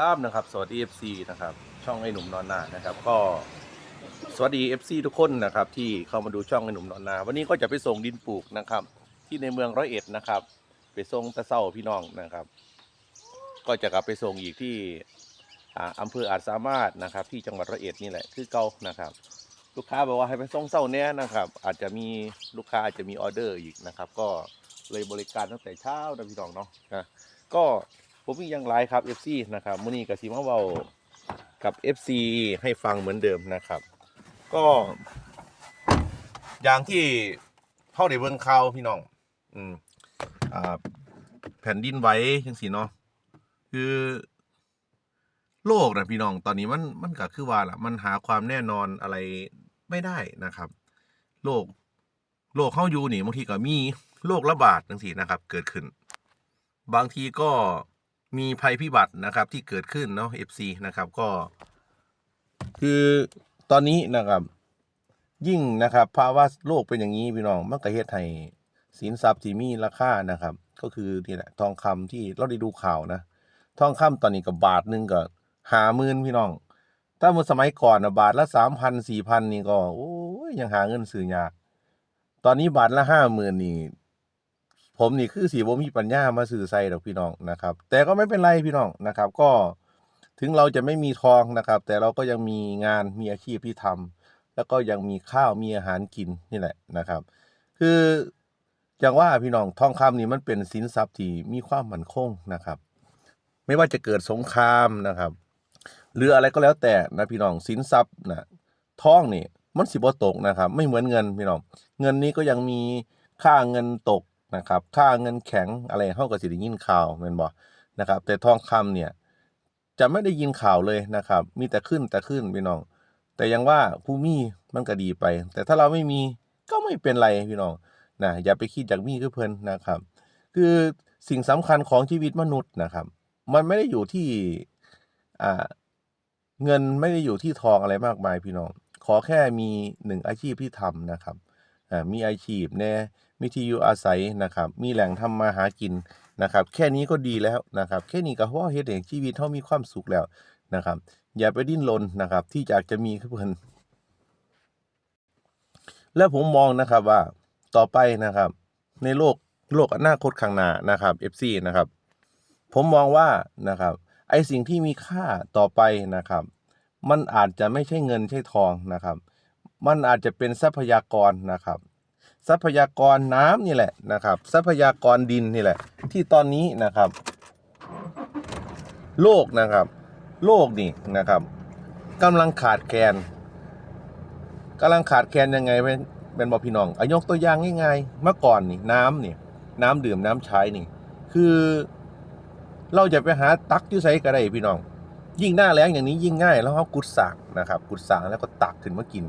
ครับนะครับสวัสดี FC นะครับช่องไอ้หนุ่มนอนนานะครับก็สวัสดี FC ทุกคนนะครับที่เข้ามาดูช่องไอ้หนุ่มนอนนา วันนี้ก็จะไปส่งดินปลูกนะครับ ที่ในเมืองร้อยเอ็ดนะครับ ไปส่งตะเศร้าพี่น้องนะครับ ก็จะกลับไปส่งอีกที่อ่าอำเภออาจสามารถนะครับ ที่จังหวัดร้อยเอ็ดนี่แหละคือเก่านะครับ ลูกค้าบอกว่าให้ไปส่งเศร้าเนี้ยนะครับ อาจจะมีลูกค้าอาจจะมีออเดอร์อีกนะครับ ก็เลยบริการตั้งแต่เช้านะพี่น้องเนาะนะก็ ผมมีอย่างไรครับ FC นะครับมื้อนี้ก็สิมาเว้ากับ FC ให้ฟังเหมือนเดิมนะครับ ก็ อย่างที่เข้าได้เบิ่งข่าวพี่น้อง อืมอ่าแผ่นดินไหวจังซี่เนาะคือโลกนะพี่น้องตอนนี้มันมันก็คือว่าล่ะ มันหาความแน่นอนอะไรไม่ได้นะครับ โลก โลกเข้าอยู่นี่บางทีก็มีโรคระบาดจังซี่นะครับ เกิดขึ้น บางทีก็ มีภัยพิบัตินะครับที่เกิดขึ้นเนาะ FC นะครับก็ คือตอนนี้นะครับ ยิ่งนะครับภาวะโลกเป็นอย่างนี้พี่น้องมันก็เฮ็ดให้สินทรัพย์ที่มีราคานะครับ ก็คือนี่แหละทองคำที่เราได้ดูข่าวนะ ทองคำตอนนี้ก็บบาทหนึงก็หาหมื่นพี่น้อง ถ้าเมื่อสมัยก่อนนะบาทละสามพันสี่พันนี่ก็โอ้ยยังหาเงินซื้อยากตอนนี้บาทละห้าหมื่นนี่ ผมนี่คือสีบ่มีปัญญามาสื่อใส่ดอกพี่น้องนะครับ แต่ก็ไม่เป็นไรพี่น้องนะครับ ก็ถึงเราจะไม่มีทองนะครับ แต่เราก็ยังมีงานมีอาชีพที่ทำแล้วก็ยังมีข้าวมีอาหารกินนี่แหละนะครับ คืออย่างว่าพี่น้องทองคำนี่มันเป็นสินทรัพย์ที่มีความมั่นคงนะครับ ไม่ว่าจะเกิดสงครามนะครับหรืออะไรก็แล้วแต่นะพี่น้องสินทรัพย์นะทองนี่มันสิบ่ตกนะครับ ไม่เหมือนเงินพี่น้อง เงินนี้ก็ยังมีค่าเงินตก นะครับค่าเงินแข็งอะไรเฮาก็สิได้ยินข่าวแม่นบ่นะครับ แต่ทองคำเนี่ยจะไม่ได้ยินข่าวเลยนะครับ มีแต่ขึ้นแต่ขึ้นพี่น้อง แต่ยังว่าผู้มีมันก็ดีไป แต่ถ้าเราไม่มีก็ไม่เป็นไรพี่น้องนะอย่าไปคิดจากมีคือเพิ่นนะครับ คือสิ่งสำคัญของชีวิตมนุษย์นะครับ มันไม่ได้อยู่ที่อ่าเงินไม่ได้อยู่ที่ทองอะไรมากมายพี่น้อง ขอแค่มีหนึ่งอาชีพที่ทำนะครับ มีอาชีพแน่มีที่อยู่อาศัยนะครับ มีแหล่งทำมาหากินนะครับ แค่นี้ก็ดีแล้วนะครับ แค่นี้ก็พราะว่าเฮ็ดให้ชีวิตเฮามีความสุขแล้วนะครับ อย่าไปดิ้นรนนะครับ ที่อยากจะมีเพิ่นและผมมองนะครับว่าต่อไปนะครับ ในโลกโลกอนาคตข้างหน้านะครับ FC นะครับ ผมมองว่านะครับไอสิ่งที่มีค่าต่อไปนะครับ มันอาจจะไม่ใช่เงินใช่ทองนะครับ มันอาจจะเป็นทรัพยากรนะครับ ทรัพยากรน้ำนี่แหละนะครับ ทรัพยากรดินนี่แหละ ที่ตอนนี้นะครับ โลกนะครับ โลกนี่นะครับกำลังขาดแคลนกำลังขาดแคลนยังไงเป็นเป็นบอพี่น้องอายกตัวอย่างง่ายๆเมื่อก่อนนี่น้ำนี่น้ำดื่มน้ำใช้นี่ คือเราจะไปหาตักที่ใส่ก็ได้พี่น้อง ยิ่งหน้าแล้งอย่างนี้ยิ่งง่าย แล้วเขากุดสากนะครับ กุดสากแล้วก็ตักขึ้นมากิน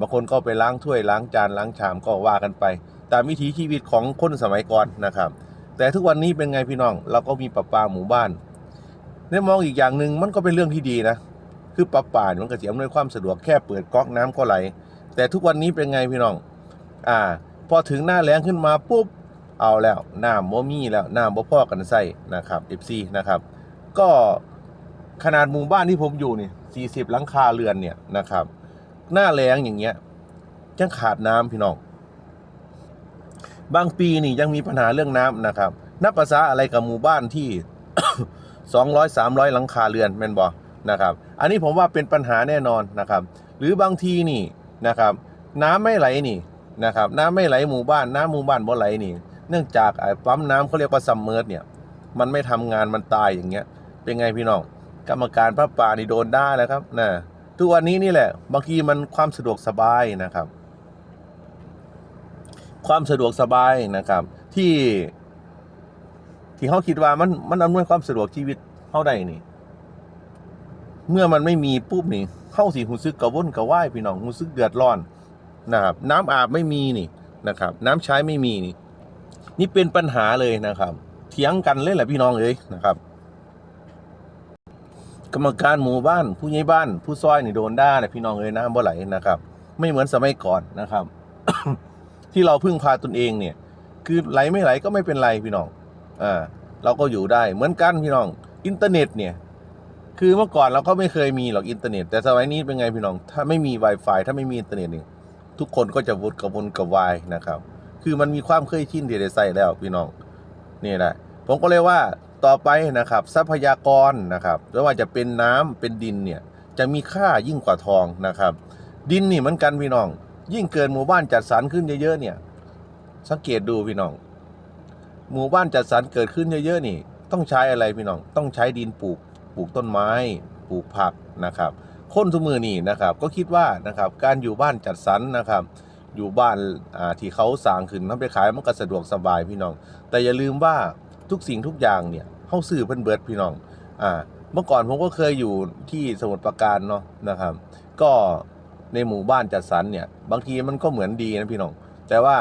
บางคนก็ไปล้างถ้วยล้างจานล้างชามก็ว่ากันไป ตามวิถีชีวิตของคนสมัยก่อนนะครับ แต่ทุกวันนี้เป็นไงพี่น้อง เราก็มีประปาหมู่บ้านในมองอีกอย่างหนึ่งมันก็เป็นเรื่องที่ดีนะ คือประปาเนี่ยมันก็เสียอำนวยความสะดวกแค่เปิดก๊อกน้ำก็ไหล แต่ทุกวันนี้เป็นไงพี่น้อง อ่า พอถึงหน้าแล้งขึ้นมาปุ๊บเอาแล้วน้ำบ่มีแล้วน้ำบ่พ่อกันใส่นะครับ FC นะครับ ก็ขนาดหมู่บ้านที่ผมอยู่นี่40 หลังคาเรือนเนี่ยนะครับ หน้าแล้งอย่างเงี้ยยังขาดน้ำพี่น้อง บางปีนี่ยังมีปัญหาเรื่องน้ำนะครับ นับภาษาอะไรกับหมู่บ้านที่200 300หลังคาเรือนแม่นบ่นะครับ อันนี้ผมว่าเป็นปัญหาแน่นอนนะครับ หรือบางทีนี่นะครับ น้ำไม่ไหลนี่นะครับ น้ำไม่ไหลหมู่บ้าน น้ำหมู่บ้านบ่ไหลนี่ เนื่องจากไอ้ปั๊มน้ำเขาเรียกว่าซัมเมอร์เนี่ยมันไม่ทำงานมันตายอย่างเงี้ย เป็นไงพี่น้อง กรรมการพระป่านี่โดนได้แล้วครับนะ ทุกวันนี้นี่แหละ บางทีมันความสะดวกสบายนะครับ ความสะดวกสบายนะครับ ที่ ที่เขาคิดว่ามันมันอำนวยความสะดวกชีวิตเขาได้นี่ เมื่อมันไม่มีปุ๊บนี่เข้าสีหูซึกกระวนกระว่ายพี่น้องหูซึกเดือดร้อนนะครับ น้ำอาบไม่มีนี่นะครับ น้ำใช้ไม่มีนี่ นี่เป็นปัญหาเลยนะครับ เถียงกันเลยแหละพี่น้องเอ้ยนะครับ กรรมการหมู่บ้าน ผู้ใหญ่บ้าน ผู้ซอยนี่โดนด่าเนี่ยพี่น้องเอ้ยน้ำบ่ไหลนะครับ ไม่เหมือนสมัยก่อนนะครับ ที่เราพึ่งพาตนเองเนี่ย คือไหลไม่ไหลก็ไม่เป็นไรพี่น้องอ่าเราก็อยู่ได้เหมือนกันพี่น้อง อินเทอร์เน็ตเนี่ย คือเมื่อก่อนเราก็ไม่เคยมีหรอกอินเทอร์เน็ต แต่สมัยนี้เป็นไงพี่น้อง ถ้าไม่มี Wi-Fi ถ้าไม่มีอินเทอร์เน็ตเนี่ยทุกคนก็จะวนกระวนกระวายนะครับ คือมันมีความเคยชินที่ได้ใส่แล้วพี่น้องนี่แหละผมก็เลยว่า ต่อไปนะครับทรัพยากรนะครับไม่ว่าจะเป็นน้ำเป็นดินเนี่ยจะมีค่ายิ่งกว่าทองนะครับ ดินนี่เหมือนกันพี่น้อง ยิ่งเกินหมู่บ้านจัดสรรขึ้นเยอะๆเนี่ยสังเกตดูพี่น้อง หมู่บ้านจัดสรรเกิดขึ้นเยอะๆนี่ ต้องใช้อะไรพี่น้อง ต้องใช้ดินปลูกปลูกต้นไม้ ปลูกผักนะครับ คนทุมือนี่นะครับ ก็คิดว่านะครับการอยู่บ้านจัดสรรนะครับ อยู่บ้านที่เขาสร้างขึ้นทำไปขายมันก็สะดวกสบายพี่น้อง แต่อย่าลืมว่า ทุกสิ่งทุกอย่างเนี่ยเฮาซื้อเพิ่นเบิดพี่น้อง อ่า เมื่อก่อนผมก็เคยอยู่ที่สมุทรปราการเนาะนะครับ ก็ในหมู่บ้านจัดสรรเนี่ย บางทีมันก็เหมือนดีนะพี่น้อง แต่ว่า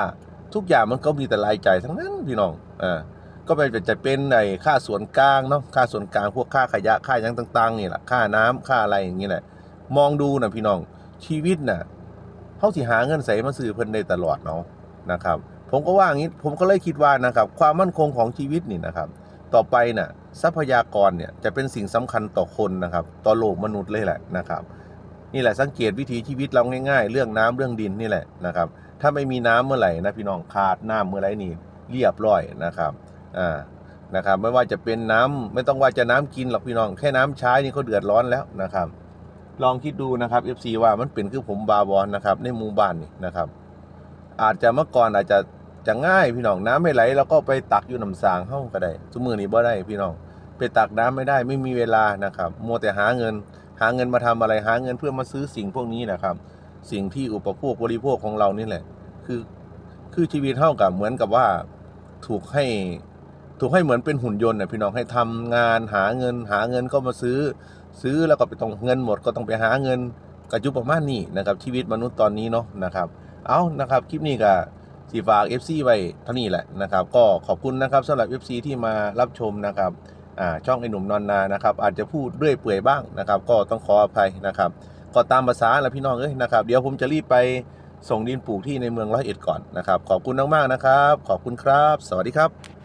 ทุกอย่างมันก็มีแต่รายจ่ายทั้งนั้นพี่น้อง อ่า ก็ไปจะเป็นในค่าส่วนกลางเนาะ ค่าส่วนกลางพวกค่าขยะ ค่ายังต่างๆนี่แหละ ค่าน้ำค่าอะไรอย่างนี้แหละ มองดูนะพี่น้อง ชีวิตน่ะเขาสิหาเงินใส่มาซื้อเพิ่นได้ตลอดเนาะนะครับ ผมก็ว่าอย่างนี้ผมก็เลยคิดว่านะครับความมั่นคงของชีวิตนี่นะครับ ต่อไปน่ะทรัพยากรเนี่ยจะเป็นสิ่งสำคัญต่อคนนะครับ ต่อโลกมนุษย์เลยแหละนะครับ นี่แหละสังเกตวิถีชีวิตเราง่ายๆ เรื่องน้ำเรื่องดินนี่แหละนะครับ ถ้าไม่มีน้ำเมื่อไหร่นะพี่น้องขาดน้ำเมื่อไหร่นี่เรียบร้อยนะครับอ่านะครับไม่ว่าจะเป็นน้ำไม่ต้องว่าจะน้ำกินหรอกพี่น้อง แค่น้ำใช้นี่ก็เดือดร้อนแล้วนะครับ ลองคิดดูนะครับ FC ว่ามันเป็นคือผมบาบอนนะครับในหมู่บ้านนี่นะครับ อาจจะเมื่อก่อนอาจจะ จะง่ายพี่น้องน้ำไม่ไหลเราก็ไปตักอยู่น้ำสางเฮ้าก็ได้สมือนี้บ่ได้พี่น้องไปตักน้ำไม่ได้ไม่มีเวลานะครับมัวแต่หาเงิน หาเงินมาทำอะไรหาเงินเพื่อมาซื้อสิ่งพวกนี้นะครับ สิ่งที่อุปโภคบริโภคของเรานี่แหละ คือคือชีวิตเท่ากับเหมือนกับว่าถูกให้ถูกให้เหมือนเป็นหุ่นยนต์นะพี่น้องให้ทำงานหาเงิน หาเงินก็มาซื้อ ซื้อแล้วก็ไปต้องเงินหมดก็ต้องไปหาเงินกระยุประมาณนี้นะครับชีวิตมนุษย์ตอนนี้เนาะนะครับ เอานะครับคลิปนี้ก็ สีฝาก FC ไว้เท่านี้แหละนะครับ ก็ขอบคุณนะครับสำหรับ FC ที่มารับชมนะครับอ่าช่องไอ้หนุ่มนอนนานะครับ อาจจะพูดเรื่อยเปื่อยบ้างนะครับ ก็ต้องขออภัยนะครับ ก็ตามภาษาแล้วพี่น้องเอ้ยนะครับเดี๋ยวผมจะรีบไปส่งดินปลูกที่ในเมืองร้อยเอ็ดก่อนนะครับ ขอบคุณมากๆนะครับ ขอบคุณครับ สวัสดีครับ